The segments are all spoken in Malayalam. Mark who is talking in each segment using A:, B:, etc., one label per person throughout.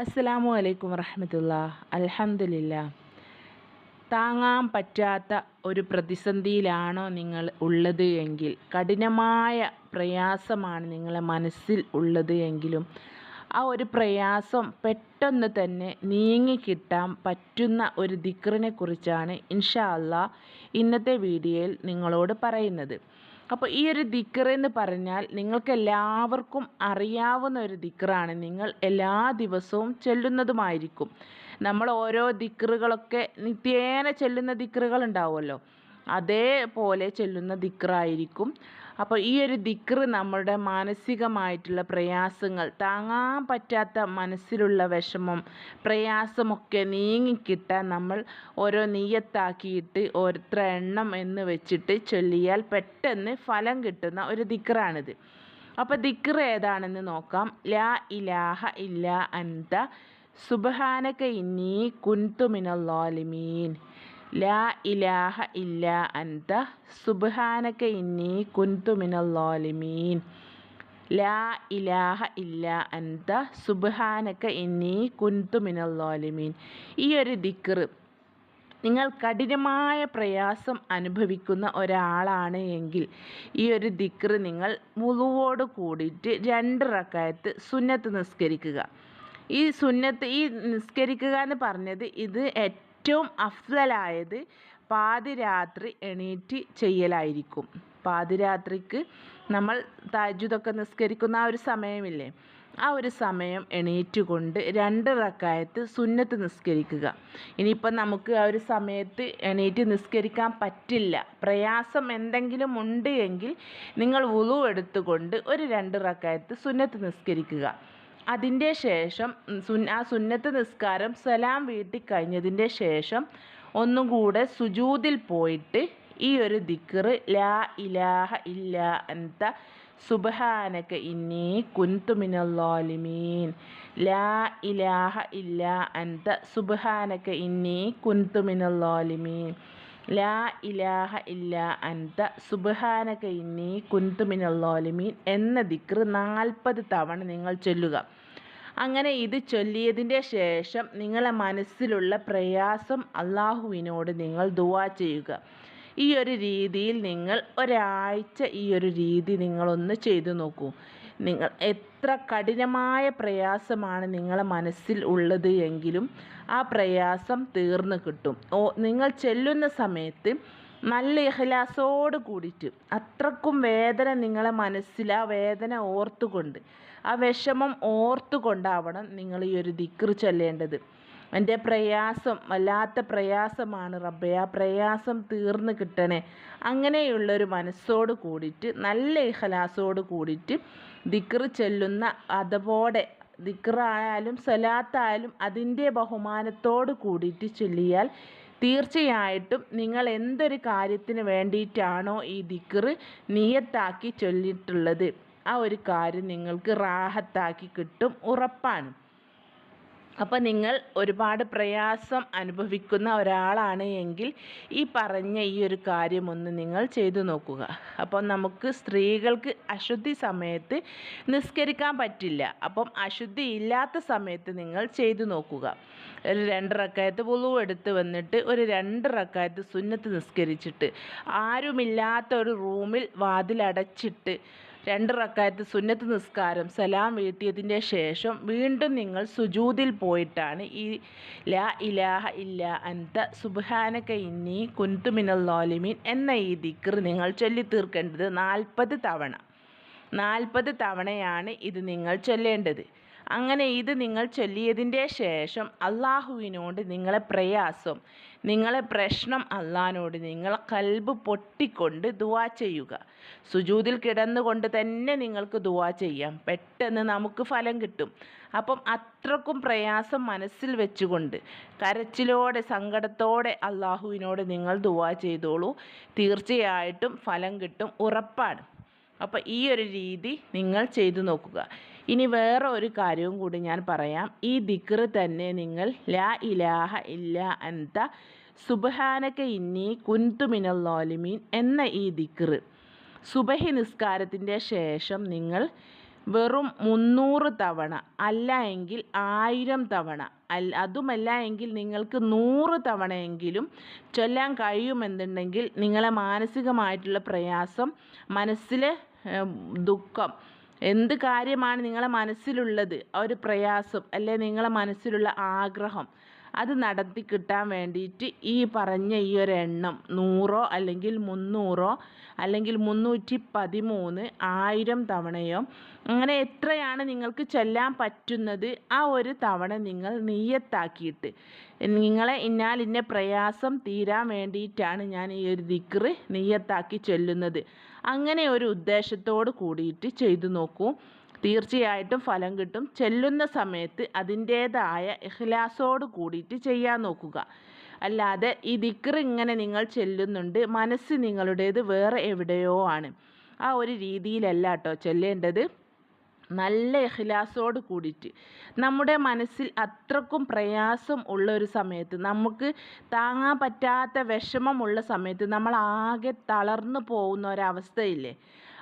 A: അസ്സലാമു അലൈക്കും വറഹമത്തുള്ള. അലഹമില്ല താങ്ങാൻ പറ്റാത്ത ഒരു പ്രതിസന്ധിയിലാണോ നിങ്ങൾ ഉള്ളത് എങ്കിൽ കഠിനമായ പ്രയാസമാണ് നിങ്ങളെ മനസ്സിൽ ഉള്ളത് എങ്കിലും ആ ഒരു പ്രയാസം പെട്ടെന്ന് തന്നെ നീങ്ങിക്കിട്ടാൻ പറ്റുന്ന ഒരു ദിക്റിനെ കുറിച്ചാണ് ഇൻഷാ അല്ലാ ഇന്നത്തെ വീഡിയോയിൽ നിങ്ങളോട് പറയുന്നത്. അപ്പോൾ ഈ ഒരു ദിക്ർ എന്ന് പറഞ്ഞാൽ നിങ്ങൾക്ക് എല്ലാവർക്കും അറിയാവുന്ന ഒരു ദിക്റാണ്. നിങ്ങൾ എല്ലാ ദിവസവും ചൊല്ലുന്നതുമായിരിക്കും. നമ്മൾ ഓരോ ദിക്റുകളൊക്കെ നിത്യേന ചൊല്ലുന്ന ദിക്റുകൾ ഉണ്ടാവുമല്ലോ. അതേപോലെ ചെല്ലുന്ന ദിക്റായിരിക്കും. അപ്പോൾ ഈ ഒരു ദിക്ർ നമ്മുടെ മാനസികമായിട്ടുള്ള പ്രയാസങ്ങൾ താങ്ങാൻ പറ്റാത്ത മനസ്സിലുള്ള വിഷമം പ്രയാസമൊക്കെ നീങ്ങിക്കിട്ടാൻ നമ്മൾ ഓരോ നീയത്താക്കിയിട്ട് ഓരോരുത്തര എണ്ണം എന്ന് വെച്ചിട്ട് ചൊല്ലിയാൽ പെട്ടെന്ന് ഫലം കിട്ടുന്ന ഒരു ദിക്റാണിത്. അപ്പോൾ ദിക്ർ ഏതാണെന്ന് നോക്കാം. ലാ ഇലാഹ ഇല്ല അന്ത സുബഹാനക ഇന്നി കുൻതു ലാ ഇലാഹ ഇല്ല അന്ത സുബ്ഹാനക ഇന്നി കുൻതു മിനല്ലാലിമീൻ ലാ ഇലാഹ ഇല്ല അന്ത സുബ്ഹാനക ഇന്നി കുൻതു മിനല്ലാലിമീൻ ഈ ഒരു ദിക്ർ നിങ്ങൾ കഠിനമായ പ്രയാസം അനുഭവിക്കുന്ന ഒരാളാണ് എങ്കിൽ ഈ ഒരു ദിക്ർ നിങ്ങൾ മുഴുവോട് കൂടിയിട്ട് രണ്ട് റക്കായത്ത് സുന്നത്ത് നിസ്കരിക്കുക. ഈ സുന്നത്ത് ഈ നിസ്കരിക്കുക എന്ന് പറഞ്ഞത് ഇത് ഏറ്റവും അഫ്സലായത് പാതിരാത്രി എണീറ്റ് ചെയ്യലായിരിക്കും. പാതിരാത്രിക്ക് നമ്മൾ താജുദൊക്കെ നിസ്കരിക്കുന്ന ആ ഒരു സമയമില്ലേ? ആ ഒരു സമയം എണീറ്റ് കൊണ്ട് രണ്ട് റക്കായത്ത് സുന്നത്ത് നിസ്കരിക്കുക. ഇനിയിപ്പം നമുക്ക് ആ ഒരു സമയത്ത് എണീറ്റ് നിസ്കരിക്കാൻ പറ്റില്ല. പ്രയാസം എന്തെങ്കിലും ഉണ്ട് എങ്കിൽ നിങ്ങൾ ഉളു എടുത്തുകൊണ്ട് ഒരു രണ്ട് റക്കായത്ത് സുന്നത്ത് നിസ്കരിക്കുക. അതിന്റെ ശേഷം ആ സുന്നത്ത് നിസ്കാരം സലാം വീട്ടി കഴിഞ്ഞതിന്റെ ശേഷം ഒന്നും കൂടെ സുജൂതിൽ പോയിട്ട് ഈ ഒരു ദിക്ർ ലാ ഇലാഹ ഇല്ല അന്ത സുബഹാനക ഇന്നി കുന്തു ലാ ഇലാഹ ഇല്ല അന്ത സുബഹാനക ഇന്നി കുന്തു ലാ ഇലാഹ ഇല്ല അന്ത സുബഹാനക ഇന്നി കുന്തു എന്ന ദിക്ർ നാൽപ്പത് തവണ നിങ്ങൾ ചൊല്ലുക. അങ്ങനെ ഇത് ചൊല്ലിയതിന്റെ ശേഷം നിങ്ങളെ മനസ്സിലുള്ള പ്രയാസം അള്ളാഹുവിനോട് നിങ്ങൾ ദുവാ ചെയ്യുക. ഈ ഒരു രീതിയിൽ നിങ്ങൾ ഒരാഴ്ച ഈ ഒരു രീതി നിങ്ങളൊന്ന് ചെയ്തു നോക്കൂ. നിങ്ങൾ എത്ര കഠിനമായ പ്രയാസമാണ് നിങ്ങളെ മനസ്സിൽ ഉള്ളത് എങ്കിലും ആ പ്രയാസം തീർന്നു കിട്ടും. ഓ നിങ്ങൾ ചെല്ലുന്ന സമയത്ത് നല്ല ഇഹ്ലാസോട് കൂടിയിട്ട് അത്രക്കും വേദന നിങ്ങളെ മനസ്സിൽ ആ വേദന ഓർത്തുകൊണ്ട് ആ വിഷമം ഓർത്തുകൊണ്ടാവണം നിങ്ങൾ ഈ ഒരു ദിക്ർ ചൊല്ലേണ്ടത്. എന്റെ പ്രയാസം വല്ലാത്ത പ്രയാസമാണ് റബ്ബെ. ആ പ്രയാസം തീർന്നു കിട്ടണേ. അങ്ങനെയുള്ളൊരു മനസ്സോട് കൂടിയിട്ട് നല്ല ഇഹലാസോട് കൂടിയിട്ട് ദിക്ർ ചെല്ലുന്ന അതുപോലെ ദിക്റായാലും സലാത്തായാലും അതിന്റെ ബഹുമാനത്തോട് കൂടിയിട്ട് ചൊല്ലിയാൽ തീർച്ചയായിട്ടും നിങ്ങൾ എന്തൊരു കാര്യത്തിന് വേണ്ടിയിട്ടാണോ ഈ ദിക്കറ് നിയത്താക്കി ചൊല്ലിയിട്ടുള്ളത് ആ ഒരു കാര്യം നിങ്ങൾക്ക് റാഹത്താക്കി കിട്ടും ഉറപ്പാണ്. അപ്പോൾ നിങ്ങൾ ഒരുപാട് പ്രയാസം അനുഭവിക്കുന്ന ഒരാളാണ് എങ്കിൽ ഈ പറഞ്ഞ ഈ ഒരു കാര്യമൊന്ന് നിങ്ങൾ ചെയ്തു നോക്കുക. അപ്പോൾ നമുക്ക് സ്ത്രീകൾക്ക് അശുദ്ധി സമയത്ത് നിസ്കരിക്കാൻ പറ്റില്ല. അപ്പം അശുദ്ധി ഇല്ലാത്ത സമയത്ത് നിങ്ങൾ ചെയ്തു നോക്കുക. ഒരു രണ്ട് റക്കായത്ത് പുളു എടുത്ത് വന്നിട്ട് ഒരു രണ്ട് റക്കായത്ത് സുന്നത്ത് നിസ്കരിച്ചിട്ട്. ആരുമില്ലാത്ത ഒരു റൂമിൽ വാതിലടച്ചിട്ട് രണ്ട് റക്കായത്ത് സുന്നത്ത് നിസ്കാരം സലാം വീട്ടിയതിന്റെ ശേഷം വീണ്ടും നിങ്ങൾ സുജൂതിൽ പോയിട്ടാണ് ഈ ലാ ഇലാഹ ഇല്ല അൻത സുബാനക ഇന്നി കുന്തുമിനൽ ലോലിമീൻ എന്ന ഈ ദിക്കർ നിങ്ങൾ ചൊല്ലി തീർക്കേണ്ടത് നാൽപ്പത് തവണ. നാൽപ്പത് തവണയാണ് ഇത് നിങ്ങൾ ചൊല്ലേണ്ടത്. അങ്ങനെ ഇത് നിങ്ങൾ ചൊല്ലിയതിന്റെ ശേഷം അള്ളാഹുവിനോട് നിങ്ങളെ പ്രയാസം നിങ്ങളെ പ്രശ്നം അള്ളഹാനോട് നിങ്ങൾ കൽബ് പൊട്ടിക്കൊണ്ട് ദുവാ ചെയ്യുക. സുജൂതിൽ കിടന്നുകൊണ്ട് തന്നെ നിങ്ങൾക്ക് ദുവാ ചെയ്യാം. പെട്ടെന്ന് നമുക്ക് ഫലം കിട്ടും. അപ്പം അത്രക്കും പ്രയാസം മനസ്സിൽ വെച്ചുകൊണ്ട് കരച്ചിലോടെ സങ്കടത്തോടെ അള്ളാഹുവിനോട് നിങ്ങൾ ദുവാ ചെയ്തോളൂ. തീർച്ചയായിട്ടും ഫലം കിട്ടും. ഉറപ്പാണ്. അപ്പോൾ ഈ ഒരു രീതി നിങ്ങൾ ചെയ്തു നോക്കുക. ഇനി വേറെ ഒരു കാര്യവും കൂടി ഞാൻ പറയാം. ഈ ദിക്ർ തന്നെ നിങ്ങൾ ലാ ഇലാഹ ഇല്ല അന്ത സുബഹാനക ഇന്നി കുന്തു നോലിമീൻ എന്ന ഈ ദിക്ർ സുബഹി നിസ്കാരത്തിന്റെ ശേഷം നിങ്ങൾ വെറും മുന്നൂറ് തവണ അല്ല എങ്കിൽ ആയിരം തവണ അല്ല അതുമല്ല എങ്കിൽ നിങ്ങൾക്ക് നൂറ് തവണയെങ്കിലും ചൊല്ലാൻ കഴിയുമെന്നുണ്ടെങ്കിൽ നിങ്ങളെ മാനസികമായിട്ടുള്ള പ്രയാസം മനസ്സിലെ ദുഃഖം എന്ത് കാര്യമാണ് നിങ്ങളെ മനസ്സിലുള്ളത്? ആ ഒരു പ്രയാസം അല്ലെ നിങ്ങളെ മനസ്സിലുള്ള ആഗ്രഹം അത് നടത്തി കിട്ടാൻ വേണ്ടിയിട്ട് ഈ പറഞ്ഞ ഈ ഒരു എണ്ണം നൂറോ അല്ലെങ്കിൽ മുന്നൂറോ അല്ലെങ്കിൽ മുന്നൂറ്റി പതിമൂന്ന് ആയിരം തവണയോ അങ്ങനെ എത്രയാണ് നിങ്ങൾക്ക് ചൊല്ലാൻ പറ്റുന്നത്? ആ ഒരു തവണ നിങ്ങൾ നെയ്യത്താക്കിയിട്ട് നിങ്ങളെ ഇന്നാൽ ഇന്ന പ്രയാസം തീരാൻ വേണ്ടിയിട്ടാണ് ഞാൻ ഈ ഒരു ദിക്റ് നെയ്യത്താക്കി ചൊല്ലുന്നത്. അങ്ങനെ ഒരു ഉദ്ദേശത്തോട് കൂടിയിട്ട് ചെയ്തു നോക്കൂ. തീർച്ചയായിട്ടും ഫലം കിട്ടും. ചെല്ലുന്ന സമയത്ത് അതിന്റേതായ ഇഹ്ലാസോട് കൂടിയിട്ട് ചെയ്യാൻ നോക്കുക. അല്ലാതെ ഈ ദിക്ർ ഇങ്ങനെ നിങ്ങൾ ചെല്ലുന്നുണ്ട് മനസ്സ് നിങ്ങളുടേത് വേറെ എവിടെയോ ആണ്. ആ ഒരു രീതിയിലല്ല കേട്ടോ ചെല്ലേണ്ടത്. നല്ല ഇഖ്ലാസോട് കൂടിയിട്ട്. നമ്മുടെ മനസ്സിൽ അത്രക്കും പ്രയാസം ഉള്ള ഒരു സമയത്ത് നമുക്ക് താങ്ങാൻ പറ്റാത്ത വിഷമമുള്ള സമയത്ത് നമ്മൾ ആകെ തളർന്നു പോകുന്ന ഒരവസ്ഥയില്ലേ?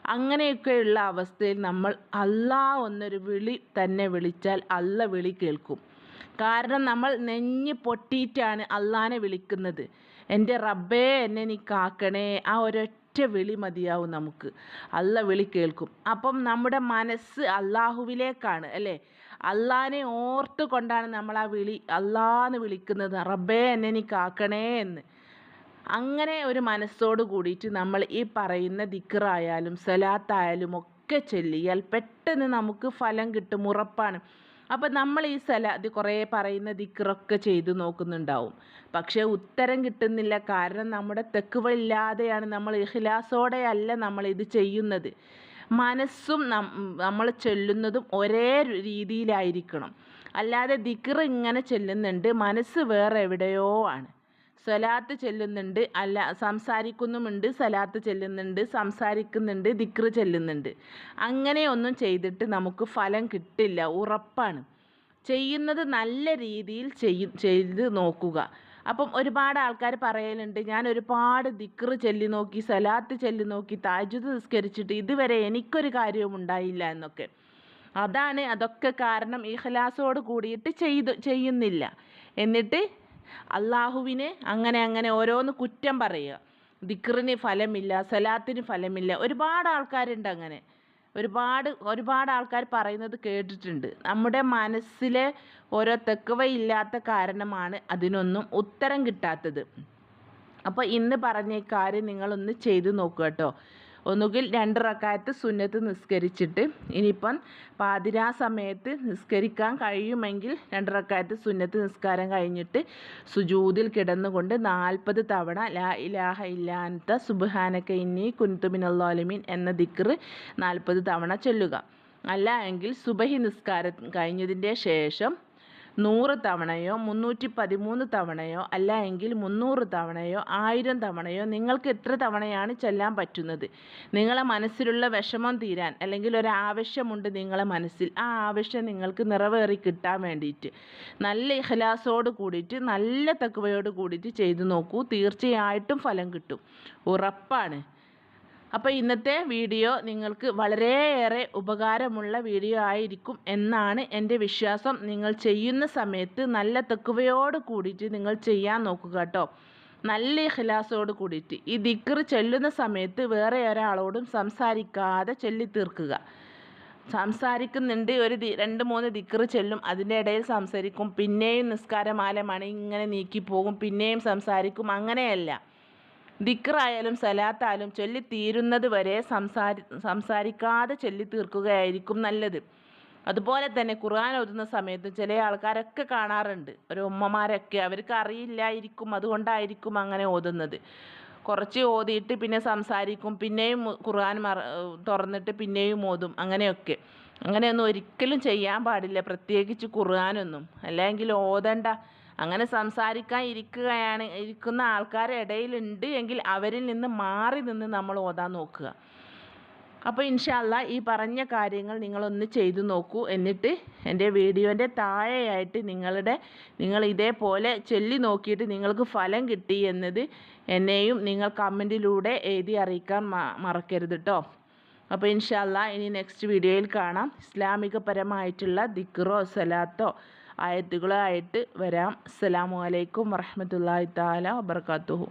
A: അങ്ങനെയൊക്കെയുള്ള അവസ്ഥയിൽ നമ്മൾ അല്ലാ എന്നൊരു വിളി തന്നെ വിളിച്ചാൽ അല്ല വിളി കേൾക്കും. കാരണം നമ്മൾ നെഞ്ഞ് പൊട്ടിയിട്ടാണ് അള്ളാനെ വിളിക്കുന്നത്. എന്റെ റബ്ബേ എന്നെ നീ കാക്കണേ. ആ ഒരൊറ്റ വിളി മതിയാവും നമുക്ക്. അല്ല വിളി കേൾക്കും. അപ്പം നമ്മുടെ മനസ്സ് അള്ളാഹുവിലേക്കാണ് അല്ലേ? അള്ളാനെ ഓർത്ത് കൊണ്ടാണ് നമ്മൾ ആ വിളി അള്ളാന്ന് വിളിക്കുന്നത്. റബ്ബേ എന്നെ നീ കാക്കണേ എന്ന്. അങ്ങനെ ഒരു മനസ്സോട് കൂടിയിട്ട് നമ്മൾ ഈ പറയുന്ന ദിക്റായാലും സലാത്തായാലും ഒക്കെ ചൊല്ലിയാൽ പെട്ടെന്ന് നമുക്ക് ഫലം കിട്ടും ഉറപ്പാണ്. അപ്പം നമ്മൾ ഈ സലാത്ത് കുറേ പറയുന്ന ദിക്കറൊക്കെ ചെയ്തു നോക്കുന്നുണ്ടാവും. പക്ഷേ ഉത്തരം കിട്ടുന്നില്ല. കാരണം നമ്മുടെ തെക്കുവയില്ലാതെയാണ് നമ്മൾ ഇഖ്ലാസോടെ അല്ല നമ്മൾ ഇത് ചെയ്യുന്നത്. മനസ്സും നമ്മൾ ചെല്ലുന്നതും ഒരേ രീതിയിലായിരിക്കണം. അല്ലാതെ ദിക്കർ ഇങ്ങനെ ചെല്ലുന്നുണ്ട്. മനസ്സ് വേറെ എവിടെയോ ആണ്. സ്വലാത്ത് ചെല്ലുന്നുണ്ട്. അല്ല സംസാരിക്കുന്നുമുണ്ട് സ്വലാത്ത് ചെല്ലുന്നുണ്ട് സംസാരിക്കുന്നുണ്ട് ദിക്ർ ചെല്ലുന്നുണ്ട്. അങ്ങനെയൊന്നും ചെയ്തിട്ട് നമുക്ക് ഫലം കിട്ടില്ല. ഉറപ്പാണ്. ചെയ്യുന്നത് നല്ല രീതിയിൽ ചെയ്യും ചെയ്ത് നോക്കുക. അപ്പം ഒരുപാട് ആൾക്കാർ പറയലുണ്ട് ഞാൻ ഒരുപാട് ദിക്ർ ചൊല്ലി നോക്കി സലാത്ത് ചൊല്ലി നോക്കി താജുദ് നിസ്കരിച്ചിട്ട് ഇതുവരെ എനിക്കൊരു കാര്യവും ഉണ്ടായില്ല എന്നൊക്കെ. അതാണ് അതൊക്കെ കാരണം ഇഖ്ലാസോട് കൂടിയിട്ട് ചെയ്ത് ചെയ്യുന്നില്ല. എന്നിട്ട് അള്ളാഹുവിന് അങ്ങനെ അങ്ങനെ ഓരോന്ന് കുറ്റം പറയുക. ദിക്റിന് ഫലമില്ല സലാത്തിന് ഫലമില്ല. ഒരുപാട് ആൾക്കാരുണ്ട് അങ്ങനെ. ഒരുപാട് ഒരുപാട് ആൾക്കാർ പറയുന്നത് കേട്ടിട്ടുണ്ട്. നമ്മുടെ മനസ്സിലെ ഓരോ തെക്കവയില്ലാത്ത കാരണമാണ് അതിനൊന്നും ഉത്തരം കിട്ടാത്തത്. അപ്പോൾ ഇന്ന് പറഞ്ഞ കാര്യം നിങ്ങളൊന്ന് ചെയ്തു നോക്കുക കേട്ടോ. ഒന്നുകിൽ രണ്ട് റക്കായത്ത് സുന്നത്ത് നിസ്കരിച്ചിട്ട് ഇനിയിപ്പം പാതിരാ സമയത്ത് നിസ്കരിക്കാൻ കഴിയുമെങ്കിൽ രണ്ട് റക്കായത്ത് സുന്നത്ത് നിസ്കാരം കഴിഞ്ഞിട്ട് സുജൂതിൽ കിടന്നുകൊണ്ട് നാൽപ്പത് തവണ ലാ ഇലാഹ ഇല്ലാത്ത സുബാനക്ക ഇന്നി കുൻതുമിനല്ലാലിമീൻ എന്ന ദിക്റ് നാൽപ്പത് തവണ ചൊല്ലുക. അല്ല എങ്കിൽ സുബഹി നിസ്കാരം കഴിഞ്ഞതിന്റെ ശേഷം നൂറ് തവണയോ മുന്നൂറ്റി പതിമൂന്ന് തവണയോ അല്ല എങ്കിൽ മുന്നൂറ് തവണയോ ആയിരം തവണയോ നിങ്ങൾക്ക് എത്ര തവണയാണ് ചെല്ലാൻ പറ്റുന്നത്? നിങ്ങളെ മനസ്സിലുള്ള വിഷമം തീരാൻ അല്ലെങ്കിൽ ഒരു ആവശ്യമുണ്ട് നിങ്ങളെ മനസ്സിൽ ആ ആവശ്യം നിങ്ങൾക്ക് നിറവേറി കിട്ടാൻ വേണ്ടിയിട്ട്. നല്ല ഇഹലാസോട് കൂടിയിട്ട് നല്ല തക്കുവയോട് കൂടിയിട്ട് ചെയ്തു നോക്കൂ. തീർച്ചയായിട്ടും ഫലം കിട്ടും. ഉറപ്പാണ്. അപ്പോൾ ഇന്നത്തെ വീഡിയോ നിങ്ങൾക്ക് വളരെയേറെ ഉപകാരമുള്ള വീഡിയോ ആയിരിക്കും എന്നാണ് എന്റെ വിശ്വാസം. നിങ്ങൾ ചെയ്യുന്ന സമയത്ത് നല്ല തെക്കുവയോട് കൂടിയിട്ട് നിങ്ങൾ ചെയ്യാൻ നോക്കുക കേട്ടോ. നല്ല ഇഖ്ലാസോട് കൂടിയിട്ട്. ഈ ദിക്ർ ചെല്ലുന്ന സമയത്ത് വേറെ ഒരാളോടും സംസാരിക്കാതെ ചൊല്ലി തീർക്കുക. സംസാരിക്കുന്നുണ്ട് ഒരു രണ്ട് മൂന്ന് ദിക്ർ ചെല്ലും. അതിന്റെ ഇടയിൽ സംസാരിക്കും. പിന്നെയും നിസ്കാരമാലമാണ് ഇങ്ങനെ നീക്കിപ്പോകും. പിന്നെയും സംസാരിക്കും. അങ്ങനെയല്ല. ദിക്റായാലും സലാത്തായാലും ചൊല്ലിത്തീരുന്നത് വരെ സംസാരി സംസാരിക്കാതെ ചൊല്ലിത്തീർക്കുകയായിരിക്കും നല്ലത്. അതുപോലെ തന്നെ ഖുർആൻ ഓതുന്ന സമയത്ത് ചില ആൾക്കാരൊക്കെ കാണാറുണ്ട്. ഒരു ഉമ്മമാരൊക്കെ അവർക്ക് അറിയില്ലായിരിക്കും അതുകൊണ്ടായിരിക്കും അങ്ങനെ ഓതുന്നത്. കുറച്ച് ഓതിയിട്ട് പിന്നെ സംസാരിക്കും പിന്നെയും ഖുർആൻ മറ തുറന്നിട്ട് പിന്നെയും ഓതും അങ്ങനെയൊക്കെ. അങ്ങനെയൊന്നും ഒരിക്കലും ചെയ്യാൻ പാടില്ല പ്രത്യേകിച്ച് ഖുർആനൊന്നും. അല്ലെങ്കിൽ ഓതണ്ട അങ്ങനെ സംസാരിക്കാൻ ഇരിക്കുകയാണ് ഇരിക്കുന്ന ആൾക്കാരുടെ ഇടയിലുണ്ട് എങ്കിൽ അവരിൽ നിന്ന് മാറി നിന്ന് നമ്മൾ ഓതാൻ നോക്കുക. അപ്പോൾ ഇൻഷാല്ല ഈ പറഞ്ഞ കാര്യങ്ങൾ നിങ്ങളൊന്ന് ചെയ്തു നോക്കൂ. എന്നിട്ട് എന്റെ വീഡിയോന്റെ താഴെയായിട്ട് നിങ്ങളുടെ നിങ്ങൾ ഇതേപോലെ ചൊല്ലി നോക്കിയിട്ട് നിങ്ങൾക്ക് ഫലം കിട്ടി എന്നത് എന്നെയും നിങ്ങൾ കമന്റിലൂടെ എഴുതി അറിയിക്കാൻ മറക്കരുത് കേട്ടോ അപ്പോൾ ഇൻഷാല്ല ഇനി നെക്സ്റ്റ് വീഡിയോയിൽ കാണാം. ഇസ്ലാമികപരമായിട്ടുള്ള ദിക്റോ സലാത്തോ. ആയത്തുകളോ ആയിട്ട് വരാം. അസ്സലാമു അലൈക്കും വറഹമത്തല്ലാഹി താല വബർക്കാത്തുഹു